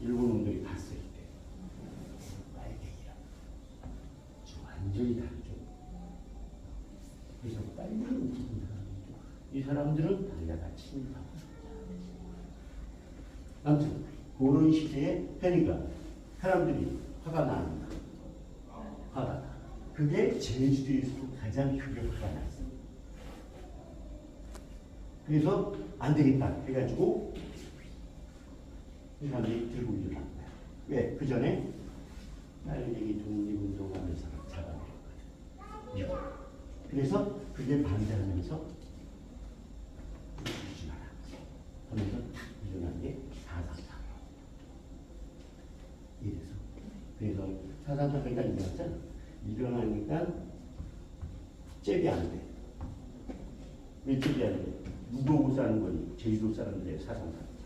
일본 놈들이 봤을 때 빨갱이야. 완전히 다르죠. 그래서 빨갱이 움직이는 사람이죠. 이 사람들은 달려가 침입하고 아무튼 그런 시대에 그러니까 사람들이 화가 나는 거. 화가 나. 그게 제주도에서도 가장 크게 화가 났어. 그래서 안 되겠다 해가지고 이 사람들이 들고 일어난 거야. 왜? 그 전에 빨갱이 독립운동하면서 잡아내었거든. 미국. 그래서 그게 반대하면서 죽지 마라. 하면서 일어난 게 사상사고. 이래서. 그래서 사상사고가 일어났잖아. 일어나니까 잽이 안 돼. 왜 잽이 안 돼? 무거워 사는 거니 제주도 사람들의 사상사. 사상. 이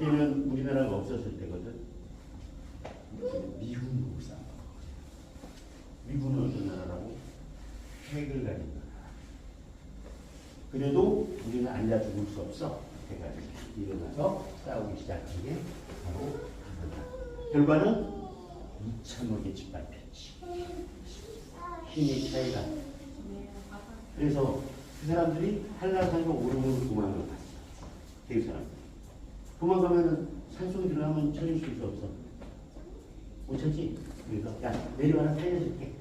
때는 우리나라가 없었을 때거든. 미군 목사. 미군은 어떤 나라라고? 핵을 가진 나라. 그래도 우리는 앉아 죽을 수 없어. 해가지고 일어나서 싸우기 시작한 게 바로 그거다. 결과는 2천억의 짓밟혔지. 힘의 차이가. 그래서 그 사람들이 한라산과 오름으로 도망을 갔어. 대구 사람. 도망가면 산속에 들어가면 찾을 수 없어. 못 찾지? 그래서 야 내려와라 살려줄게.